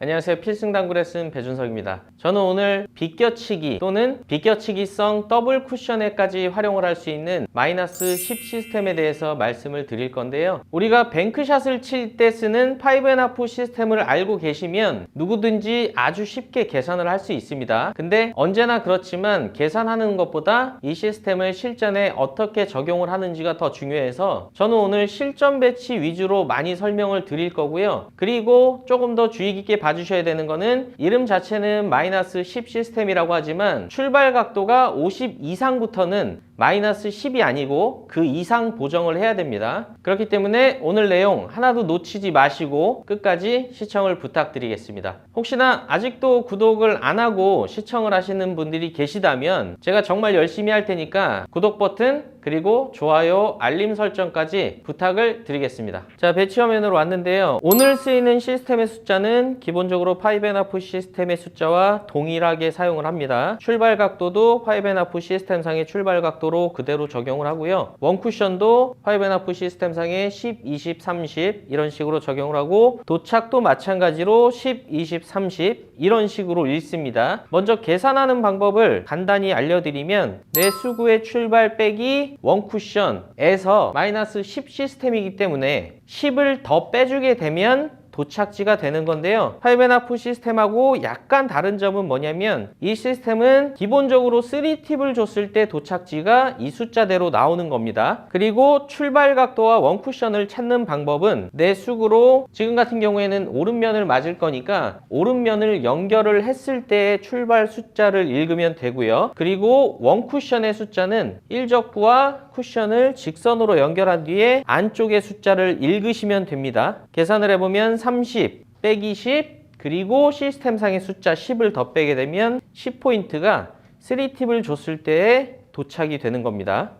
안녕하세요. 필승당구 레슨 배준석입니다. 저는 오늘 비껴치기 또는 비껴치기성 더블 쿠션에까지 활용을 할 수 있는 마이너스 10 시스템에 대해서 말씀을 드릴 건데요. 우리가 뱅크샷을 칠 때 쓰는 5&하프 시스템을 알고 계시면 누구든지 아주 쉽게 계산을 할 수 있습니다. 근데 언제나 그렇지만 계산하는 것보다 이 시스템을 실전에 어떻게 적용을 하는지가 더 중요해서 저는 오늘 실전 배치 위주로 많이 설명을 드릴 거고요. 그리고 조금 더 주의 깊게 봐 주셔야 되는 거는 이름 자체는 마이너스 10 시스템이라고 하지만 출발 각도가 50 이상부터는 마이너스 10이 아니고 그 이상 보정을 해야 됩니다. 그렇기 때문에 오늘 내용 하나도 놓치지 마시고 끝까지 시청을 부탁드리겠습니다. 혹시나 아직도 구독을 안 하고 시청을 하시는 분들이 계시다면 제가 정말 열심히 할 테니까 구독 버튼 그리고 좋아요, 알림 설정까지 부탁을 드리겠습니다. 자, 배치 화면으로 왔는데요. 오늘 쓰이는 시스템의 숫자는 기본적으로 5&하프 시스템의 숫자와 동일하게 사용을 합니다. 출발 각도도 5&하프 시스템상의 출발 각도 로 그대로 적용을 하고요. 원 쿠션도 5&하프 시스템상의 10, 20, 30 이런 식으로 적용을 하고 도착도 마찬가지로 10, 20, 30 이런 식으로 읽습니다. 먼저 계산하는 방법을 간단히 알려드리면 내 수구의 출발 빼기 원 쿠션에서 마이너스 10 시스템이기 때문에 10을 더 빼주게 되면 도착지가 되는 건데요. 5&하프 시스템하고 약간 다른 점은 뭐냐면 이 시스템은 기본적으로 3팁을 줬을 때 도착지가 이 숫자대로 나오는 겁니다. 그리고 출발 각도와 원 쿠션을 찾는 방법은 내 숙으로 지금 같은 경우에는 오른면을 맞을 거니까 오른면을 연결을 했을 때의 출발 숫자를 읽으면 되고요. 그리고 원 쿠션의 숫자는 일적부와 쿠션을 직선으로 연결한 뒤에 안쪽의 숫자를 읽으시면 됩니다. 계산을 해보면 30 빼기 10 그리고 시스템상의 숫자 10을 더 빼게 되면 10포인트가 3팁을 줬을 때에 도착이 되는 겁니다.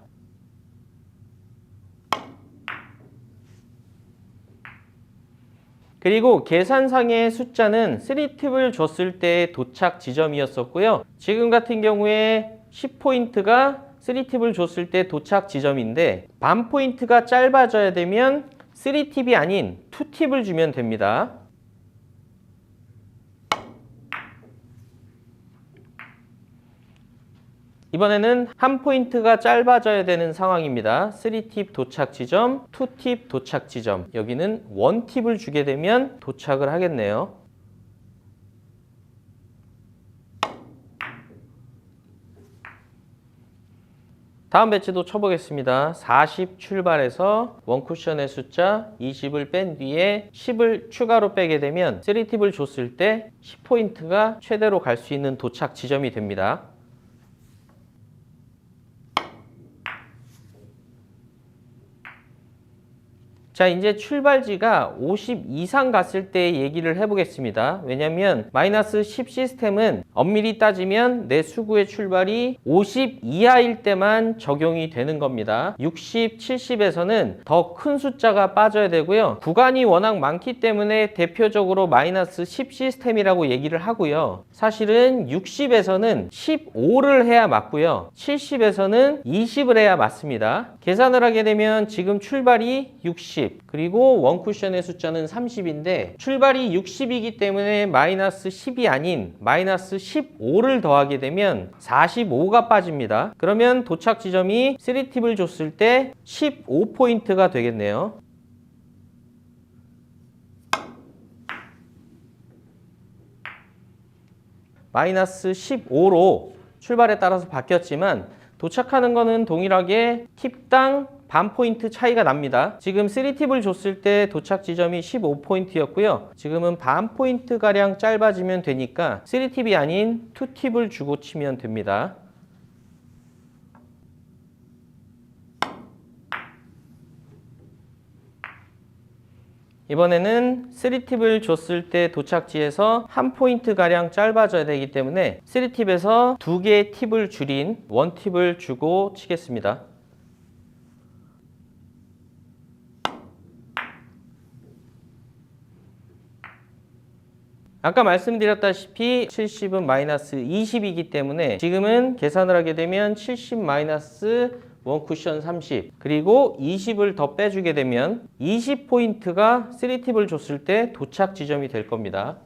그리고 계산상의 숫자는 3팁을 줬을 때의 도착 지점이었었고요. 지금 같은 경우에 10포인트가 3팁을 줬을 때 도착 지점인데 반 포인트가 짧아져야 되면 3팁이 아닌 2팁을 주면 됩니다. 이번에는 한 포인트가 짧아져야 되는 상황입니다. 3팁 도착 지점, 2팁 도착 지점. 여기는 1팁을 주게 되면 도착을 하겠네요. 다음 배치도 쳐보겠습니다. 40 출발해서 원 쿠션의 숫자 20을 뺀 뒤에 10을 추가로 빼게 되면 3팁을 줬을 때 10포인트가 최대로 갈 수 있는 도착 지점이 됩니다. 자, 이제 출발지가 50 이상 갔을 때 얘기를 해보겠습니다. 왜냐면 마이너스 10 시스템은 엄밀히 따지면 내 수구의 출발이 50 이하일 때만 적용이 되는 겁니다. 60, 70에서는 더 큰 숫자가 빠져야 되고요. 구간이 워낙 많기 때문에 대표적으로 마이너스 10 시스템이라고 얘기를 하고요. 사실은 60에서는 15를 해야 맞고요. 70에서는 20을 해야 맞습니다. 계산을 하게 되면 지금 출발이 60 그리고 원 쿠션의 숫자는 30인데 출발이 60이기 때문에 마이너스 10이 아닌 마이너스 15를 더하게 되면 45가 빠집니다. 그러면 도착 지점이 3팁을 줬을 때 15포인트가 되겠네요. 마이너스 15로 출발에 따라서 바뀌었지만 도착하는 거는 동일하게 팁당 반 포인트 차이가 납니다. 지금 3팁을 줬을 때 도착 지점이 15포인트였고요. 지금은 반 포인트 가량 짧아지면 되니까 3팁이 아닌 2팁을 주고 치면 됩니다. 이번에는 3팁을 줬을 때 도착지에서 한 포인트 가량 짧아져야 되기 때문에 3팁에서 두 개의 팁을 줄인 1팁을 주고 치겠습니다. 아까 말씀드렸다시피 70은 마이너스 20이기 때문에 지금은 계산을 하게 되면 70 마이너스 원 쿠션 30 그리고 20을 더 빼주게 되면 20포인트가 3팁을 줬을 때 도착 지점이 될 겁니다.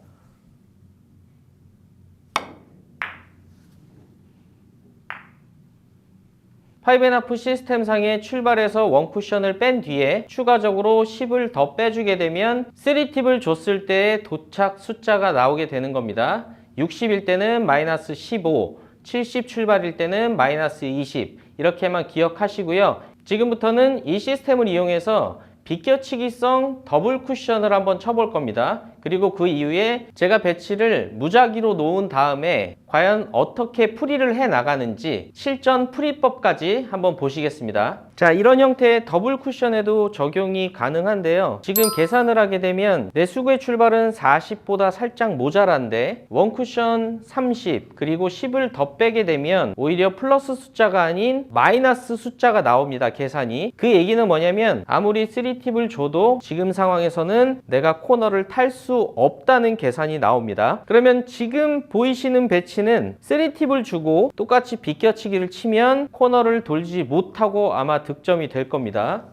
5앤하프 시스템상의 출발해서 원쿠션을 뺀 뒤에 추가적으로 10을 더 빼주게 되면 3팁을 줬을 때의 도착 숫자가 나오게 되는 겁니다. 60일 때는 마이너스 15, 70 출발일 때는 마이너스 20 이렇게만 기억하시고요. 지금부터는 이 시스템을 이용해서 비껴치기성 더블 쿠션을 한번 쳐볼 겁니다. 그리고 그 이후에 제가 배치를 무작위로 놓은 다음에 과연 어떻게 풀이를 해 나가는지 실전 풀이법까지 한번 보시겠습니다. 자, 이런 형태의 더블 쿠션에도 적용이 가능한데요. 지금 계산을 하게 되면 내 수구의 출발은 40보다 살짝 모자란데 원 쿠션 30 그리고 10을 더 빼게 되면 오히려 플러스 숫자가 아닌 마이너스 숫자가 나옵니다. 계산이. 그 얘기는 뭐냐면 아무리 3팁을 줘도 지금 상황에서는 내가 코너를 탈 수 없다는 계산이 나옵니다. 그러면 지금 보이시는 배치는 3팁을 주고 똑같이 비껴치기를 치면 코너를 돌지 못하고 아마 득점이 될 겁니다.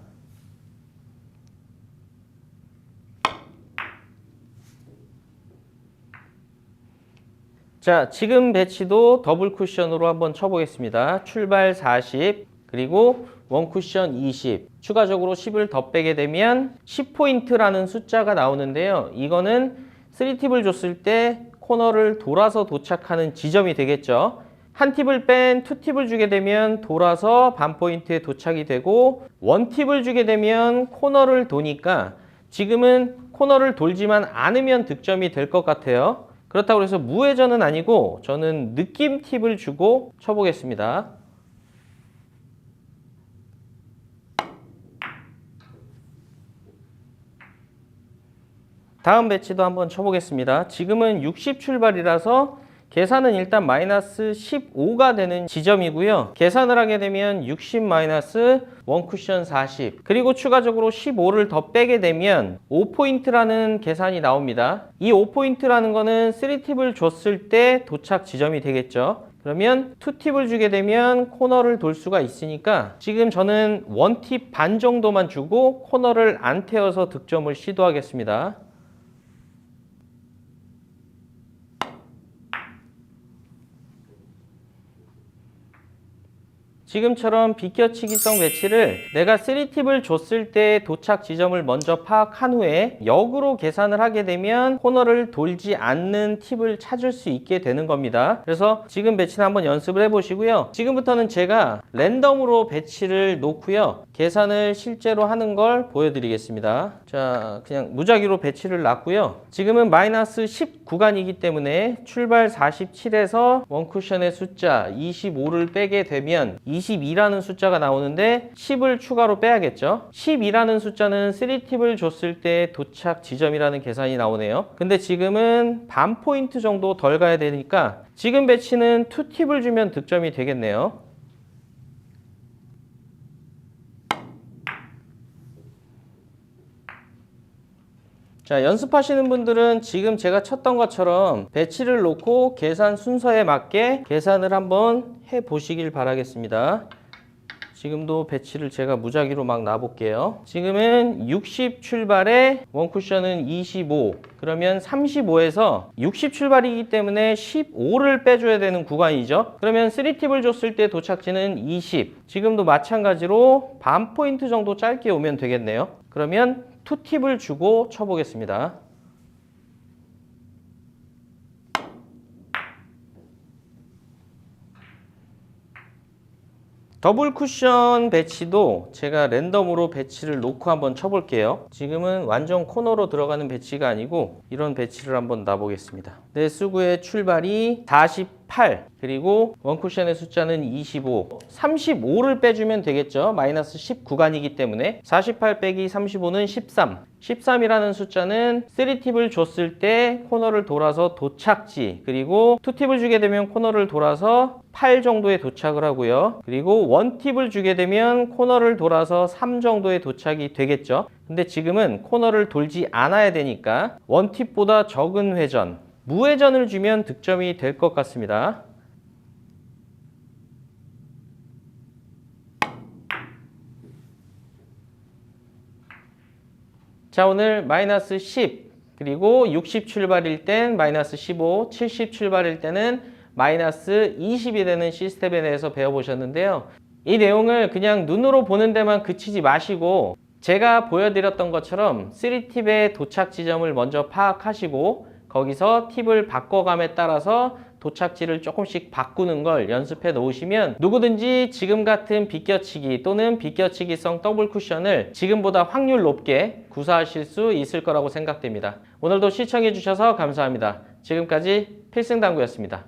자, 지금 배치도 더블 쿠션으로 한번 쳐보겠습니다. 출발 40, 그리고 원 쿠션 20, 추가적으로 10을 더 빼게 되면 10포인트라는 숫자가 나오는데요. 이거는 3팁을 줬을 때 코너를 돌아서 도착하는 지점이 되겠죠. 한 팁을 뺀투 팁을 주게 되면 돌아서 반 포인트에 도착이 되고 원 팁을 주게 되면 코너를 도니까 지금은 코너를 돌지만 않으면 득점이 될 것 같아요. 그렇다고 해서 무회전은 아니고 저는 느낌 팁을 주고 쳐보겠습니다. 다음 배치도 한번 쳐보겠습니다. 지금은 60 출발이라서 계산은 일단 마이너스 15가 되는 지점이고요. 계산을 하게 되면 60 마이너스 원 쿠션 40 그리고 추가적으로 15를 더 빼게 되면 5포인트라는 계산이 나옵니다. 이 5포인트라는 거는 3팁을 줬을 때 도착 지점이 되겠죠. 그러면 2팁을 주게 되면 코너를 돌 수가 있으니까 지금 저는 1팁 반 정도만 주고 코너를 안 태워서 득점을 시도하겠습니다. 지금처럼 비껴치기성 배치를 내가 3팁을 줬을 때 도착 지점을 먼저 파악한 후에 역으로 계산을 하게 되면 코너를 돌지 않는 팁을 찾을 수 있게 되는 겁니다. 그래서 지금 배치는 한번 연습을 해보시고요. 지금부터는 제가 랜덤으로 배치를 놓고요. 계산을 실제로 하는 걸 보여드리겠습니다. 자, 그냥 무작위로 배치를 놨고요. 지금은 마이너스 10 구간이기 때문에 출발 47에서 원쿠션의 숫자 25를 빼게 되면 22라는 숫자가 나오는데 10을 추가로 빼야겠죠. 12라는 숫자는 3팁을 줬을 때 도착 지점이라는 계산이 나오네요. 근데 지금은 반 포인트 정도 덜 가야 되니까 지금 배치는 2팁을 주면 득점이 되겠네요. 자, 연습하시는 분들은 지금 제가 쳤던 것처럼 배치를 놓고 계산 순서에 맞게 계산을 한번 해 보시길 바라겠습니다. 지금도 배치를 제가 무작위로 막 놔볼게요. 지금은 60 출발에 원쿠션은 25. 그러면 35에서 60 출발이기 때문에 15를 빼줘야 되는 구간이죠. 그러면 3팁을 줬을 때 도착지는 20. 지금도 마찬가지로 반 포인트 정도 짧게 오면 되겠네요. 그러면 2팁을 주고 쳐보겠습니다. 더블 쿠션 배치도 제가 랜덤으로 배치를 놓고 한번 쳐볼게요. 지금은 완전 코너로 들어가는 배치가 아니고 이런 배치를 한번 놔보겠습니다. 내 수구의 출발이 48 그리고 원쿠션의 숫자는 25 35를 빼주면 되겠죠. 마이너스 10 구간이기 때문에 48 빼기 35는 13 13이라는 숫자는 3팁을 줬을 때 코너를 돌아서 도착지 그리고 2팁을 주게 되면 코너를 돌아서 8 정도에 도착을 하고요. 그리고 1팁을 주게 되면 코너를 돌아서 3 정도에 도착이 되겠죠. 근데 지금은 코너를 돌지 않아야 되니까 1팁보다 적은 회전 무회전을 주면 득점이 될 것 같습니다. 자, 오늘 마이너스 10, 그리고 60 출발일 땐 마이너스 15, 70 출발일 때는 마이너스 20이 되는 시스템에 대해서 배워보셨는데요. 이 내용을 그냥 눈으로 보는 데만 그치지 마시고 제가 보여드렸던 것처럼 3팁의 도착 지점을 먼저 파악하시고 거기서 팁을 바꿔감에 따라서 도착지를 조금씩 바꾸는 걸 연습해 놓으시면 누구든지 지금 같은 비껴치기 또는 비껴치기성 더블 쿠션을 지금보다 확률 높게 구사하실 수 있을 거라고 생각됩니다. 오늘도 시청해 주셔서 감사합니다. 지금까지 필승당구였습니다.